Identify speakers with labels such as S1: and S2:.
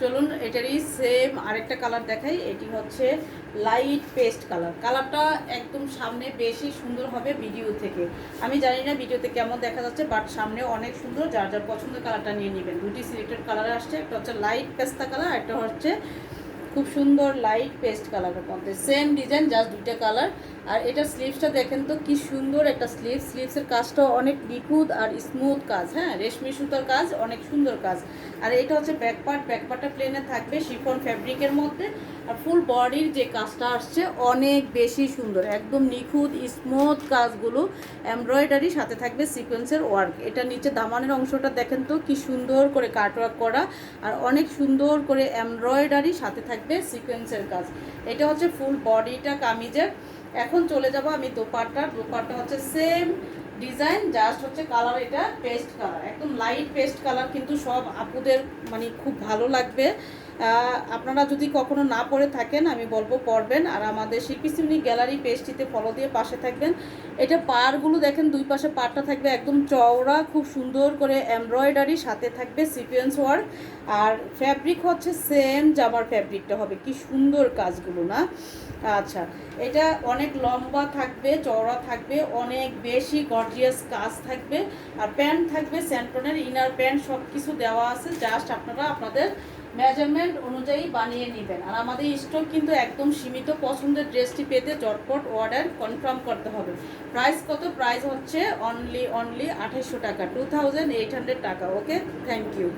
S1: চলুন, এটারই সেম আরেকটা কালার দেখাই। এটি হচ্ছে লাইট পেস্ট কালার কালারটা একদম সামনে বেশি সুন্দর হবে ভিডিও থেকে। আমি জানি না ভিডিওতে কেমন দেখা যাচ্ছে বাট সামনে অনেক সুন্দর। যার যার পছন্দের কালারটা নিয়ে নেবেন। দুটি সিলেক্টেড কালার আসছে। একটা হচ্ছে লাইট পেস্তা কালার একটা হচ্ছে খুব সুন্দর লাইট পেস্ট কালারের মধ্যে। সেম ডিজাইন জাস্ট দুইটা কালার আর এটা স্লিভসটা দেখেন তো, কি সুন্দর একটা স্লিভ স্লিভসের কাজটা অনেক নিখুঁত আর স্মুথ কাজ হ্যাঁ? রেশমি সুতার কাজ, অনেক সুন্দর কাজ। আর এটা হচ্ছে ব্যাক পার্ট ব্যাক পার্টটা প্লেনে থাকবে শিফন ফ্যাব্রিকের মধ্যে। আর ফুল বডির যে কাজটা আসছে, অনেক বেশি সুন্দর। একদম নিখুঁত স্মুথ কাজগুলো এমব্রয়ডারি সাথে থাকবে সিকোয়েন্সের ওয়ার্ক এটা নিচে দামানের অংশটা দেখেন তো, কি সুন্দর করে কাটওয়ার্ক করা। আর অনেক সুন্দর করে এমব্রয়ডারি সাথে থাকবে সিকোয়েন্সের কাজ। এটা হচ্ছে ফুল বডিটা কামিজের। এখন চলে যাব আমি দোপাট্টা দোপাট্টা হচ্ছে সেম ডিজাইন জাস্ট হচ্ছে কালার এটা পেস্ট কালার। একদম লাইট পেস্ট কালার কিন্তু সব আপুদের মানে খুব ভালো লাগবে। আপনারা যদি কখনো না পরে থাকেন, আমি বলব পরবেন। আর আমাদের শিল্পী সিমনি গ্যালারি পেজটিতে ফলো দিয়ে পাশে থাকবেন। এটা পারগুলো দেখেন, দুই পাশে পারটা থাকবে একদম চওড়া, খুব সুন্দর করে এমব্রয়ডারি সাথে থাকবে সিকোয়েন্স ওয়ার্ক আর ফ্যাব্রিক হচ্ছে সেম জামার ফ্যাব্রিকটা হবে। কি সুন্দর কাজগুলো না? আচ্ছা এটা অনেক লম্বা থাকবে, চওড়া থাকবে, অনেক বেশি গর্জিয়াস কাজ থাকবে আর প্যান্ট থাকবে স্যান্টনের ইনার প্যান্ট সব কিছু দেওয়া আছে জাস্ট আপনারা আপনাদের মেজারমেন্ট অনুযায়ী বানিয়ে নেবেন। আর আমাদের স্টক কিন্তু একদম সীমিত পছন্দের ড্রেসটি পেতে জটপট অর্ডার কনফার্ম করতে হবে। প্রাইস কত? প্রাইস হচ্ছে অনলি অনলি আঠাশশো টাকা টু টাকা। Okay thank you